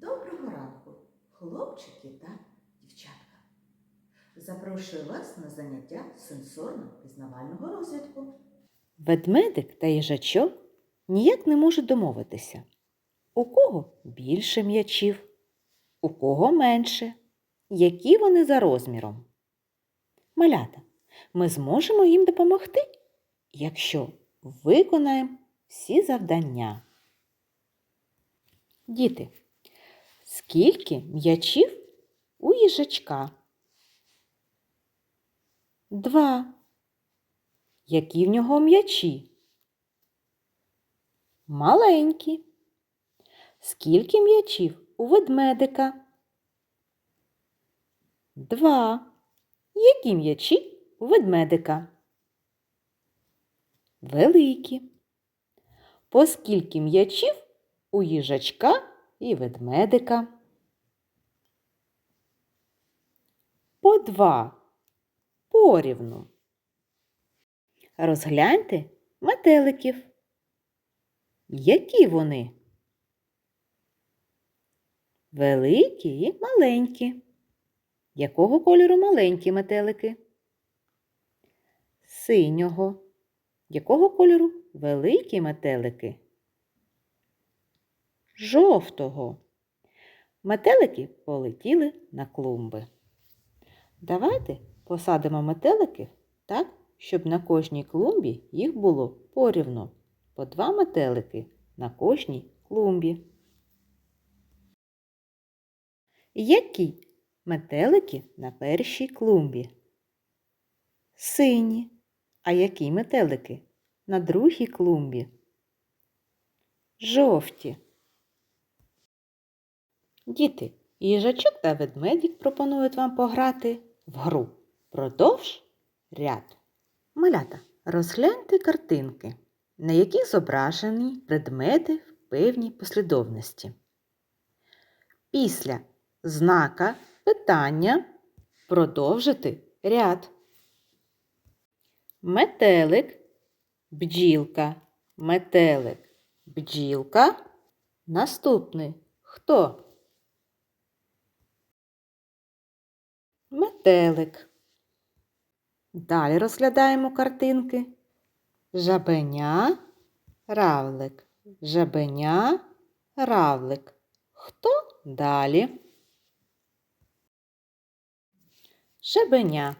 Доброго ранку, хлопчики та дівчатка. Запрошую вас на заняття сенсорно-пізнавального розвитку. Ведмедик та їжачок ніяк не можуть домовитися. У кого більше м'ячів, у кого менше, які вони за розміром. Малята, ми зможемо їм допомогти, якщо виконаємо всі завдання. Діти, скільки м'ячів у їжачка? Два. Які в нього м'ячі? Маленькі. Скільки м'ячів у ведмедика? Два. Які м'ячі у ведмедика? Великі. По скільки м'ячів у їжачка і ведмедика? По два. Порівну. Розгляньте метеликів. Які вони? Великі і маленькі. Якого кольору маленькі метелики? Синього. Якого кольору великі метелики? Жовтого. Метелики полетіли на клумби. Давайте посадимо метеликів так, щоб на кожній клумбі їх було порівну. По два метелики на кожній клумбі. Які метелики на першій клумбі? Сині. А які метелики на другій клумбі? Жовті. Діти, їжачок та ведмедик пропонують вам пограти в гру. Продовж ряд. Малята, розгляньте картинки, на яких зображені предмети в певній послідовності. Після знака питання продовжити ряд. Метелик, бджілка, метелик, бджілка. Наступний хто? Метелик. Далі розглядаємо картинки. Жабеня, равлик. Жабеня, равлик. Хто далі? Жабеня.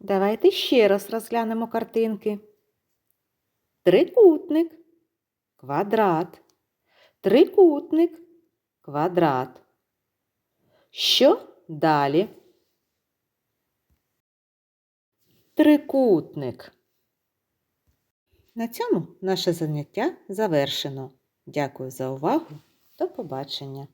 Давайте ще раз розглянемо картинки. Трикутник, квадрат. Трикутник, квадрат. Що далі? Трикутник. На цьому наше заняття завершено. Дякую за увагу. До побачення!